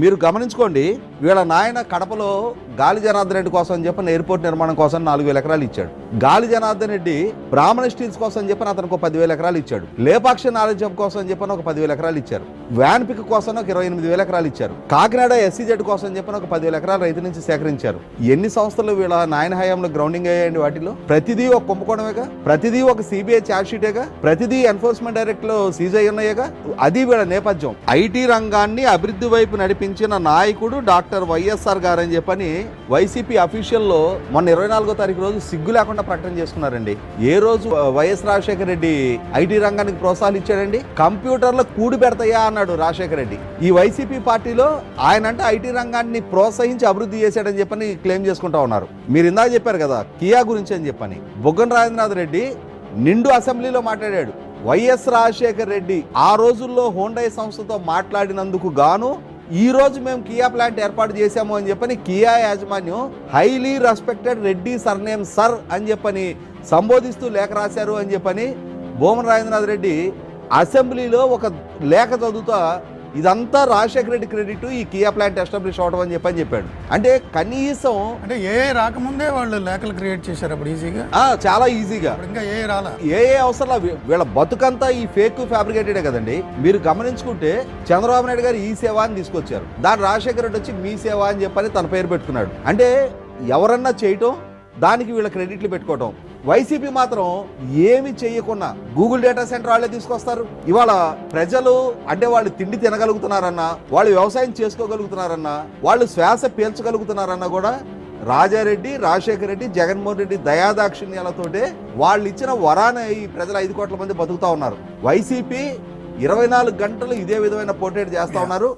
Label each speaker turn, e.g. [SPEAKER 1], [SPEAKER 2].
[SPEAKER 1] మీరు గమనించుకోండి వీళ్ళ నాయన కడపలో గాలి జనార్దన్ రెడ్డి కోసం అని చెప్పిన ఎయిర్పోర్ట్ నిర్మాణం కోసం నాలుగు వేల ఎకరాలు ఇచ్చాడు. గాలి జనార్దన్ రెడ్డి బ్రాహ్మణ స్టీల్స్ కోసం అని చెప్పిన అతనికి ఒక పదివేల ఎకరాలు ఇచ్చాడు. లేపాక్షి నాలెడ్జ్ కోసం అని చెప్పిన ఒక పదివేల ఎకరాలు ఇచ్చారు. వ్యాన్ పిక్ కోసం ఒక ఇరవై ఎనిమిది వేల ఎకరాలు ఇచ్చారు. కాకినాడ ఎస్సీజెడ్ కోసం అని చెప్పిన ఒక పదివేల ఎకరాలు రైతు నుంచి సేకరించారు. ఎన్ని సంస్థలు వీళ్ళ నాయన హయాంలో గ్రౌండింగ్ అయ్యాయండి వాటిలో? ప్రతిదీ ఒక కుంభకోణమేగా? ప్రతిదీ ఒక సిబిఐ ఛార్జ్షీటేగా ప్రతిదీ ఎన్ఫోర్స్మెంట్ డైరెక్ట్లో సీజ్ అయి ఉన్నాయేగా? అది వీళ్ళ నేపథ్యం. ఐటీ రంగాన్ని అభివృద్ధి వైపు నడిపించిన నాయకుడు డాక్టర్ వైఎస్ఆర్ గారు అని చెప్పని వైసీపీ అఫీషియల్లో మొన్న ఇరవై నాలుగో తారీఖు రోజు సిగ్గు లేకుండా ప్రకటన చేసుకున్నారండి. ఏ రోజు వైఎస్ రాజశేఖర రెడ్డి ఐటీ రంగానికి ప్రోత్సాహం ఇచ్చాడండి? కంప్యూటర్లో కూడి పెడతాయా అన్నాడు రాజశేఖర రెడ్డి. ఈ వైసీపీ పార్టీలో ఆయన అంటే ఐటీ రంగాన్ని ప్రోత్సహించి అభివృద్ధి చేశాడని చెప్పని క్లెయిమ్ చేసుకుంటా ఉన్నారు. మీరు ఇందాక చెప్పారు కదా కియా గురించి అని చెప్పని. బుగ్గన రాజేంద్రనాథ్ రెడ్డి నిండు అసెంబ్లీలో మాట్లాడాడు. వైఎస్ రాజశేఖర్ రెడ్డి ఆ రోజుల్లో హోండై సంస్థతో మాట్లాడినందుకు గాను ఈ రోజు మేము కియా ప్లాంట్ ఏర్పాటు చేశాము అని చెప్పని కియా యాజమాన్యం highly respected Reddy surname sir అని చెప్పని సంబోధిస్తూ లేఖ రాశారు అని చెప్పని భూమన రాజేంద్రనాథ్ రెడ్డి అసెంబ్లీలో ఒక లేఖ చదువుతా ఇదంతా రాజశేఖర రెడ్డి క్రెడిట్ ఈ కియా ప్లాంట్ ఎస్టాబ్లిష్ అవడం అని చెప్పని చెప్పాడు. అంటే కనీసం
[SPEAKER 2] అంటే ఏ రాకముందే వాళ్ళు లేఖలు క్రియేట్ చేశారు అప్పుడు ఈజీగా?
[SPEAKER 1] చాలా ఈజీగా.
[SPEAKER 2] ఇంకా ఏ రాలా?
[SPEAKER 1] ఏ ఏ అవసరం వీళ్ళ బతుకంతా ఈ ఫేక్ ఫ్యాబ్రికేటెడే కదండి. మీరు గమనించుకుంటే చంద్రబాబు నాయుడు గారు ఈ సేవ అని తీసుకొచ్చారు. దాని రాజశేఖర రెడ్డి వచ్చి మీ సేవ అని చెప్పని తన పేరు పెట్టుకున్నాడు. అంటే ఎవరన్నా చేయటం దానికి వీళ్ళ క్రెడిట్లు పెట్టుకోవటం. వైసీపీ మాత్రం ఏమి చేయకుండా గూగుల్ డేటా సెంటర్ వాళ్ళే తీసుకొస్తారు. ఇవాళ ప్రజలు అంటే వాళ్ళు తిండి తినగలుగుతున్నారన్నా వాళ్ళు వ్యవసాయం చేసుకోగలుగుతున్నారన్నా వాళ్ళు శ్వాస పీల్చగలుగుతున్నారన్నా కూడా రాజారెడ్డి రాజశేఖర రెడ్డి జగన్మోహన్ రెడ్డి దయాదాక్షిణ్యాలతోటే వాళ్ళు ఇచ్చిన వరాన ఈ ప్రజలు ఐదు కోట్ల మంది బతుకుతా ఉన్నారు. వైసీపీ ఇరవై నాలుగు గంటలు ఇదే విధమైన పోర్ట్రేట్ చేస్తా ఉన్నారు.